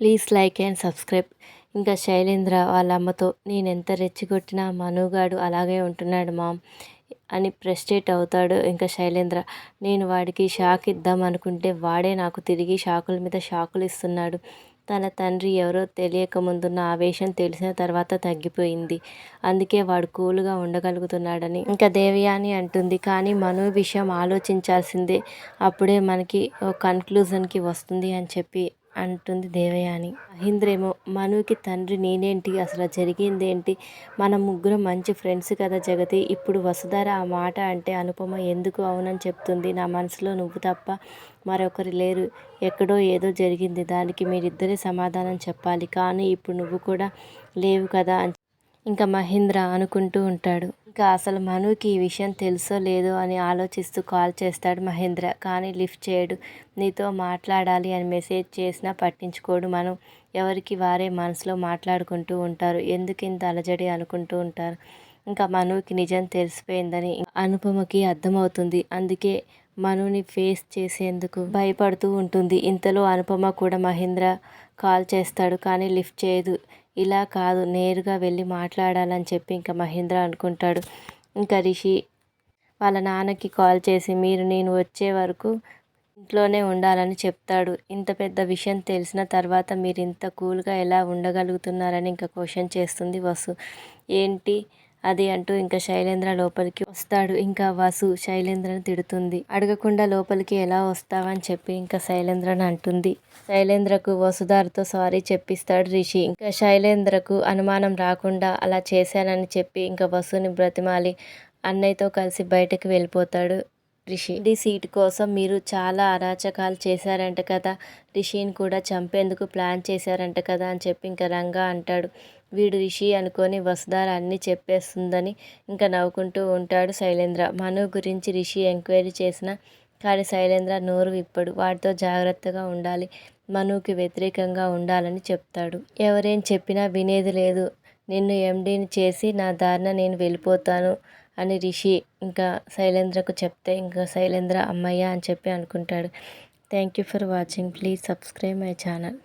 Please like and subscribe. ఇంకా శైలేంద్ర వాళ్ళ అమ్మతో నేను ఎంత రెచ్చిగొట్టినా మనుగాడు అలాగే ఉంటున్నాడు మామ్ అని ప్రెస్టేట్ అవుతాడు. ఇంకా శైలేంద్ర నేను వాడికి షాక్ ఇద్దాం అనుకుంటే వాడే నాకు తిరిగి షాకుల మీద షాకులు ఇస్తున్నాడు. తన తండ్రి ఎవరో తెలియక ముందున్న ఆవేశం తెలిసిన తర్వాత తగ్గిపోయింది. అందుకే వాడు కూల్గా ఉండగలుగుతున్నాడని. ఇంకా దేవయాని అంటుంది కానీ మను విషయం ఆలోచించాల్సిందే. అప్పుడే మనకి ఓ కన్క్లూజన్కి వస్తుంది అని చెప్పి అంటుంది దేవయాని. మహేంద్రేమో మనుకి తండ్రి నేనేంటి? అసలు జరిగిందేంటి? మన ముగ్గురం మంచి ఫ్రెండ్స్ కదా జగతి. ఇప్పుడు వసుధార ఆ మాట అంటే అనుపమ ఎందుకు అవునని చెప్తుంది? నా మనసులో నువ్వు తప్ప మరొకరు లేరు. ఎక్కడో ఏదో జరిగింది. దానికి మీరిద్దరే సమాధానం చెప్పాలి. కానీ ఇప్పుడు నువ్వు కూడా లేవు కదా అని ఇంకా మహేంద్ర అనుకుంటూ ఉంటాడు. ఇంకా అసలు మనుకి ఈ విషయం తెలుసో లేదో అని ఆలోచిస్తూ కాల్ చేస్తాడు మహేంద్ర. కానీ లిఫ్ట్ చేయడు. నీతో మాట్లాడాలి అని మెసేజ్ చేసినా పట్టించుకోడు మనం. ఎవరికి వారే మనసులో మాట్లాడుకుంటూ ఉంటారు. ఎందుకు ఇంత అలజడి అనుకుంటూ ఉంటారు? ఇంకా మనుకి నిజం తెలిసిపోయిందని అనుపమకి అర్థమవుతుంది. అందుకే మనుని ఫేస్ చేసేందుకు భయపడుతూ ఉంటుంది. ఇంతలో అనుపమ కూడా మహేంద్ర కాల్ చేస్తాడు. కానీ లిఫ్ట్ చేయదు. ఇలా కాదు నేరుగా వెళ్ళి మాట్లాడాలని చెప్పి ఇంకా మహేంద్ర అనుకుంటాడు. ఇంకా రిషి వాళ్ళ నాన్నకి కాల్ చేసి మీరు నేను వచ్చే వరకు ఇంట్లోనే ఉండాలని చెప్తాడు. ఇంత పెద్ద విషయం తెలిసిన తర్వాత మీరు ఇంత కూల్గా ఎలా ఉండగలుగుతున్నారని ఇంకా క్వశ్చన్ చేస్తుంది వసు. ఏంటి అది అంటూ ఇంకా శైలేంద్ర లోపలికి వస్తాడు. ఇంకా వసు శైలేంద్రని తిడుతుంది. అడగకుండా లోపలికి ఎలా వస్తావని చెప్పి ఇంకా శైలేంద్రను అంటుంది. శైలేంద్రకు వసుధార్తో సారీ చెప్పిస్తాడు రిషి. ఇంకా శైలేంద్రకు అనుమానం రాకుండా అలా చేశానని చెప్పి ఇంకా వసుని బ్రతిమాలి. అన్నయ్యతో కలిసి బయటకు వెళ్ళిపోతాడు. రిషి. ఈ సీట్ కోసం మీరు చాలా అరాచకాలు చేశారంట కదా. రిషిని కూడా చంపేందుకు ప్లాన్ చేశారంట కదా అని చెప్పి ఇంకా రంగా అంటాడు. వీడు రిషి అనుకొని వసుధార అన్నీ చెప్పేస్తుందని ఇంకా నవ్వుకుంటూ ఉంటాడు శైలేంద్ర. మను గురించి రిషి ఎంక్వైరీ చేసిన కానీ శైలేంద్ర నోరు విప్పడు. వాటితో జాగ్రత్తగా ఉండాలి. మనుకి వ్యతిరేకంగా ఉండాలని చెప్తాడు. ఎవరేం చెప్పినా వినేది లేదు. నిన్ను ఎండీని చేసి నా దారిన నేను వెళ్ళిపోతాను. అని రిషి ఇంకా శైలేంద్రకు చెప్తే ఇంకా శైలేంద్ర అమ్మయ్య అని చెప్పి అనుకుంటాడు. Thank you for watching please subscribe my channel